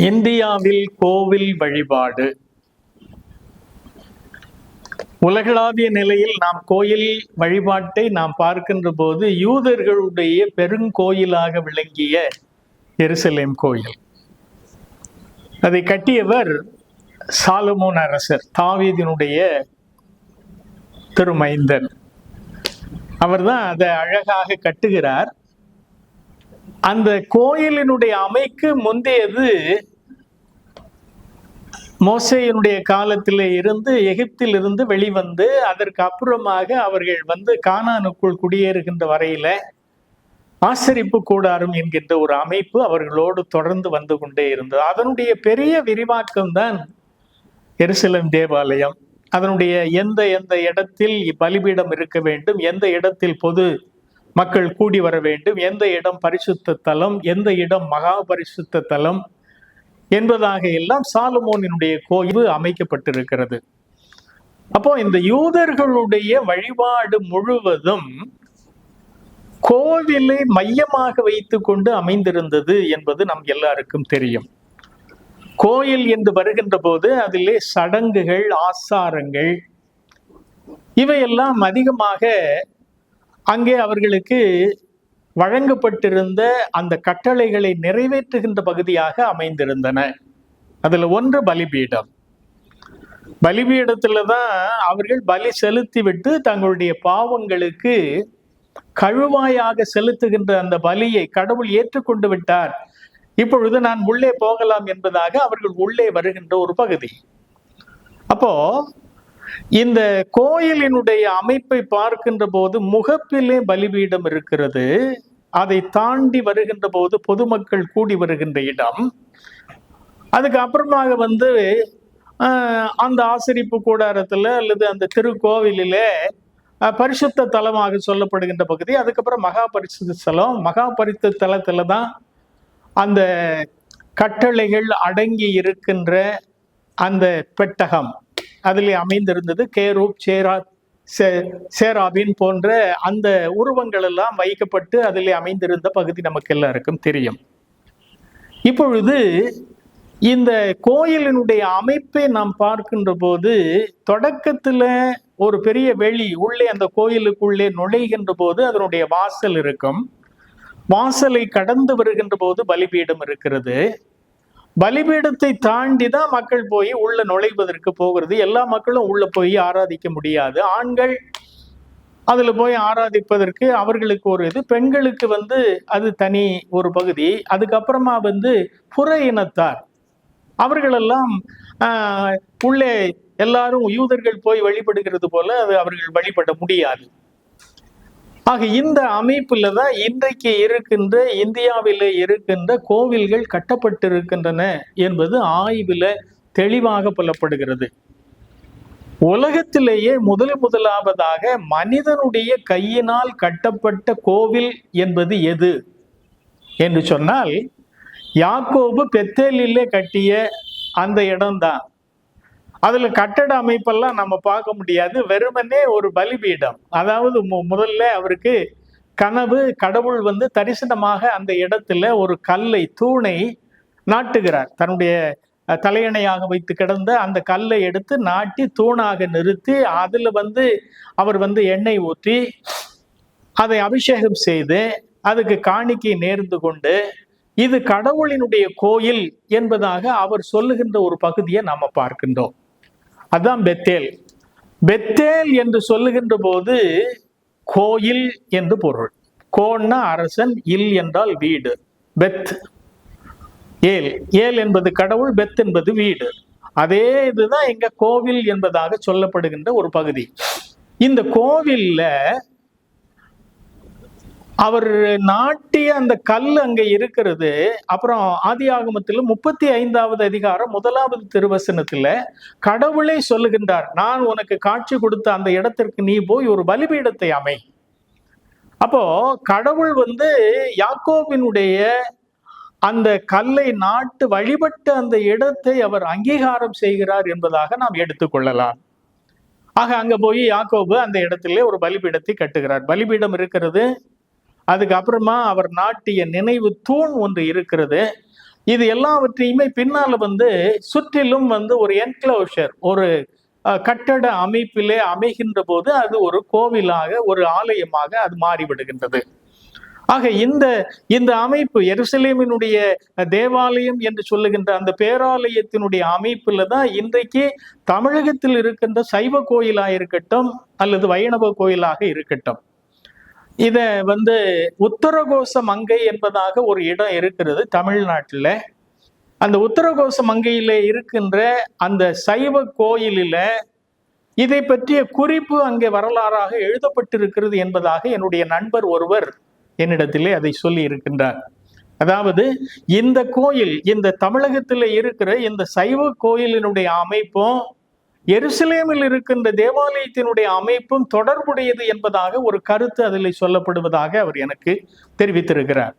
இந்தியாவில் கோவில் வழிபாடு. உலகளாவிய நிலையில் நாம் கோயில் வழிபாட்டை நாம் பார்க்கின்ற போது யூதர்களுடைய பெருங்கோயிலாக விளங்கிய எருசலேம் கோயில். அதை கட்டியவர் சாலமோன் அரசர் தாவீதினுடைய திருமைந்தன். அவர்தான் அதை அழகாக கட்டுகிறார். அந்த கோயிலினுடைய அமைக்கு முந்தையது மோசையினுடைய காலத்தில் இருந்து எகிப்தில் இருந்து வெளிவந்து அதற்கு அப்புறமாக அவர்கள் வந்து கானானுக்குள் குடியேறுகின்ற வரையில ஆசரிப்பு கூடாரம் என்கின்ற ஒரு அமைப்பு அவர்களோடு தொடர்ந்து வந்து கொண்டே இருந்தது. அதனுடைய பெரிய விரிவாக்கம் தான் எருசலம் தேவாலயம். அதனுடைய எந்த எந்த இடத்தில் பலிபீடம் இருக்க வேண்டும் எந்த இடத்தில் பொது மக்கள் கூடி வர வேண்டும் எந்த இடம் பரிசுத்த தலம் எந்த இடம் மகா பரிசுத்த தலம் என்பதாக எல்லாம் சாலுமோனினுடைய கோயில் அமைக்கப்பட்டிருக்கிறது. அப்போ இந்த யூதர்களுடைய வழிபாடு முழுவதும் கோவிலை மையமாக வைத்துக்கொண்டு அமைந்திருந்தது என்பது நம் எல்லாருக்கும் தெரியும். கோயில் என்று வருகின்ற போது அதிலே சடங்குகள் ஆசாரங்கள் இவையெல்லாம் அதிகமாக அங்கே அவர்களுக்கு வழங்கப்பட்டிருந்த அந்த கட்டளைகளை நிறைவேற்றுகின்ற பகுதியாக அமைந்திருந்தன. அதுல ஒன்று பலிபீடம். பலிபீடத்துல தான் அவர்கள் பலி செலுத்திவிட்டு தங்களுடைய பாவங்களுக்கு கழுவாயாக செலுத்துகின்ற அந்த பலியை கடவுள் ஏற்றுக்கொண்டு விட்டார். இப்பொழுது நான் உள்ளே போகலாம் என்பதாக அவர்கள் உள்ளே வருகின்ற ஒரு பகுதி. அப்போ இந்த கோயிலினுடைய அமைப்பை பார்க்கின்ற போது முகப்பிலே பலிபீடம் இருக்கிறது. அதை தாண்டி வருகின்ற போது பொதுமக்கள் கூடி வருகின்ற இடம். அதுக்கு அப்புறமாக வந்து அந்த ஆசிரிப்பு கூடாரத்தில் அல்லது அந்த திருக்கோவிலிலே பரிசுத்த தலமாக சொல்லப்படுகின்ற பகுதி. அதுக்கப்புறம் மகா பரிசுத்த ஸ்தலம். மகா பரிசுத்த தலத்தில் தான் அந்த கட்டளைகள் அடங்கி இருக்கின்ற அந்த பெட்டகம். அதில் அமைந்திருந்தது. கேரூப் சேரா சேராபின் போன்ற அந்த உருவங்கள் எல்லாம் வைக்கப்பட்டு அதில் அமைந்திருந்த பகுதி நமக்கு எல்லாருக்கும் தெரியும். இப்பொழுது இந்த கோயிலினுடைய அமைப்பை நாம் பார்க்கின்ற போது தொடக்கத்தில் ஒரு பெரிய வெளி உள்ளே அந்த கோயிலுக்குள்ளே நுழைகின்ற போது அதனுடைய வாசல் இருக்கும். வாசலை கடந்து வருகின்ற போது பலிபீடம் இருக்கிறது. பலிபீடத்தை தாண்டி தான் மக்கள் போய் உள்ள நுழைவதற்கு போகிறது. எல்லா மக்களும் உள்ள போய் ஆராதிக்க முடியாது. ஆண்கள் அதில் போய் ஆராதிப்பதற்கு அவர்களுக்கு ஒரு இது. பெண்களுக்கு வந்து அது தனி ஒரு பகுதி. அதுக்கப்புறமா வந்து புற இனத்தார். அவர்களெல்லாம் உள்ளே எல்லாரும் யூதர்கள் போய் வழிபடுகிறது போல அது அவர்கள் வழிபட முடியாது. ஆக இந்த அமைப்புல தான் இன்றைக்கு இருக்கின்ற இந்தியாவில் இருக்கின்ற கோவில்கள் கட்டப்பட்டிருக்கின்றன என்பது ஆய்வில் தெளிவாக புலப்படுகிறது உலகத்திலேயே முதல் முதலாவதாக மனிதனுடைய கையினால் கட்டப்பட்ட கோவில் என்பது எது? என்று சொன்னால் யாக்கோபு பெத்தேலிலே கட்டிய அந்த இடம்தான். அதுல கட்டட அமைப்பெல்லாம் நம்ம பார்க்க முடியாது. வெறுமனே ஒரு பலிபீடம். அதாவது முதல்ல அவருக்கு கனவு கடவுள் வந்து தரிசனமாக அந்த இடத்துல ஒரு கல்லை தூணை நாட்டுகிறார். தன்னுடைய தலையணையாக வைத்து கிடந்த அந்த கல்லை எடுத்து நாட்டி தூணாக நிறுத்தி அதில் வந்து அவர் வந்து எண்ணெய் ஊற்றி அதை அபிஷேகம் செய்து அதுக்கு காணிக்கை நேர்ந்து கொண்டு இது கடவுளினுடைய கோயில் என்பதாக அவர் சொல்லுகின்ற ஒரு பகுதியை நாம் பார்க்கின்றோம். அதான் பெத்தேல். பெத்தேல் என்று சொல்லுகின்ற போது கோயில் என்று பொருள். கோன்னா அரசன் இல் என்றால் வீடு. பெத் ஏல். ஏல் என்பது கடவுள் பெத் என்பது வீடு. அதே இதுதான் எங்க கோவில் என்பதாக சொல்லப்படுகின்ற ஒரு பகுதி. இந்த கோவில்ல அவர் நாட்டிய அந்த கல் அங்க இருக்கிறது. அப்புறம் ஆதி ஆகமத்தில் முப்பத்தி ஐந்தாவது அதிகாரம் முதலாவது திருவசனத்துல கடவுளே சொல்லுகின்றார் நான் உனக்கு காட்சி கொடுத்த அந்த இடத்திற்கு நீ போய் ஒரு பலிபீடத்தை அமை. அப்போ கடவுள் வந்து யாக்கோபினுடைய அந்த கல்லை நாட்டு வழிபட்ட அந்த இடத்தை அவர் அங்கீகாரம் செய்கிறார் என்பதாக நாம் எடுத்துக்கொள்ளலாம் ஆக அங்க போய் யாக்கோபு அந்த இடத்துல ஒரு பலிபீடத்தை கட்டுகிறார். பலிபீடம் இருக்கிறது. அதுக்கப்புறமா அவர் நாட்டிய நினைவு தூண் ஒன்று இருக்கிறது. இது எல்லாவற்றையுமே பின்னால் வந்து சுற்றிலும் வந்து ஒரு என்க்ளோஷர் ஒரு கட்டட அமைப்பிலே அமைகின்ற போது அது ஒரு கோவிலாக ஒரு ஆலயமாக அது மாறிவிடுகின்றது. ஆக இந்த இந்த அமைப்பு எருசலேமினுடைய தேவாலயம் என்று சொல்லுகின்ற அந்த பேராலயத்தினுடைய அமைப்புல தான் இன்றைக்கு தமிழகத்தில் இருக்கின்ற சைவ கோயிலாக இருக்கட்டும் அல்லது வைணவ கோயிலாக இருக்கட்டும். இத வந்து உத்தரகோச மங்கை என்பதாக ஒரு இடம் இருக்கிறது தமிழ்நாட்டில். அந்த உத்தரகோச மங்கையில இருக்கின்ற அந்த சைவ கோயிலில இதை பற்றிய குறிப்பு அங்கே வரலாறாக எழுதப்பட்டிருக்கிறது என்பதாக என்னுடைய நண்பர் ஒருவர் என்னிடத்திலே அதை சொல்லி இருக்கின்றார். அதாவது இந்த கோயில் இந்த தமிழகத்தில் இருக்கிற இந்த சைவ கோயிலினுடைய அமைப்பும் எருசலேமில் இருக்கின்ற தேவாலயத்தினுடைய அமைப்பும் தொடர்புடையது என்பதாக ஒரு கருத்து அதில் சொல்லப்படுவதாக அவர் எனக்கு தெரிவித்திருக்கிறார்.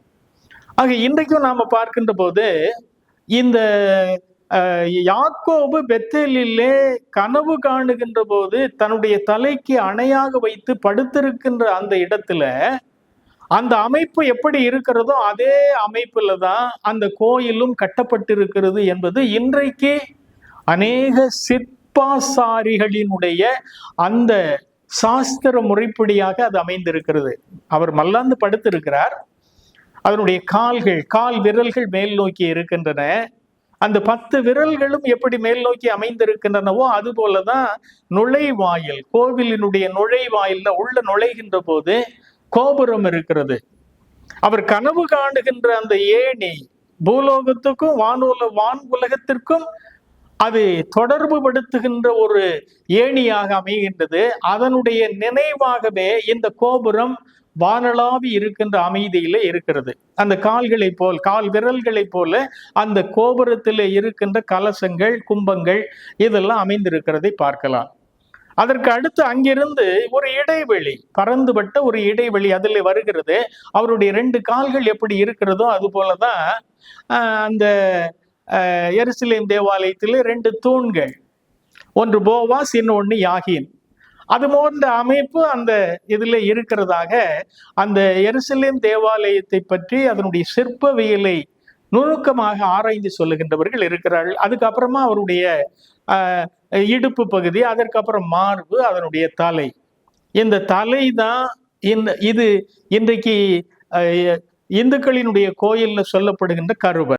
ஆக இன்றைக்கும் நாம் பார்க்கின்ற போது இந்த யாக்கோபு பெத்தேலிலே கனவு காணுகின்ற போது தன்னுடைய தலைக்கு அணையாக வைத்து படுத்திருக்கின்ற அந்த இடத்துல அந்த அமைப்பு எப்படி இருக்கிறதோ அதே அமைப்புல தான் அந்த கோயிலும் கட்டப்பட்டிருக்கிறது என்பது இன்றைக்கு அநேக சிற்பாசாரிகளினுடைய அந்த சாஸ்திர முறைப்படியாக அது அமைந்திருக்கிறது. அவர் மல்லாந்து படுத்திருக்கிறார். அதனுடைய கால்கள் கால் விரல்கள் மேல் நோக்கி இருக்கின்றன. அந்த பத்து விரல்களும் எப்படி மேல் நோக்கி அமைந்திருக்கின்றனவோ அது போலதான் நுழைவாயில் கோவிலினுடைய நுழைவாயில்ல உள்ள நுழைகின்ற போது கோபுரம் இருக்கிறது. அவர் கனவு காணுகின்ற அந்த ஏணி பூலோகத்துக்கும் வானூல வான் உலகத்திற்கும் அது தொடர்பு படுத்துகின்ற ஒரு ஏணியாக அமைகின்றது. அதனுடைய நினைவாகவே இந்த கோபுரம் வானளாவி இருக்கின்ற அமைதியில இருக்கிறது. அந்த கால்களை போல் கால் விரல்களை போல அந்த கோபுரத்தில் இருக்கின்ற கலசங்கள் கும்பங்கள் இதெல்லாம் அமைந்திருக்கிறதை பார்க்கலாம். அதற்கு அடுத்து அங்கிருந்து ஒரு இடைவெளி பறந்துபட்ட ஒரு இடைவெளி அதில் வருகிறது. அவருடைய ரெண்டு கால்கள் எப்படி இருக்கிறதோ அது போலதான் அந்த எருசலேம் தேவாலயத்தில் ரெண்டு தூண்கள். ஒன்று போவாஸ் இன்னொன்று யாகின். அது போன்ற அமைப்பு அந்த இதில் இருக்கிறதாக அந்த எருசலேம் தேவாலயத்தை பற்றி அதனுடைய சிற்பவியலை நுணுக்கமாக ஆராய்ந்து சொல்லுகின்றவர்கள் இருக்கிறார்கள். அதுக்கப்புறமா அவருடைய இடுப்பு பகுதி அதற்கப்புறம் மார்பு அதனுடைய தலை. இந்த தலை தான் இந்த இது இன்றைக்கு இந்துக்களினுடைய கோயிலில் சொல்லப்படுகின்ற கருவர்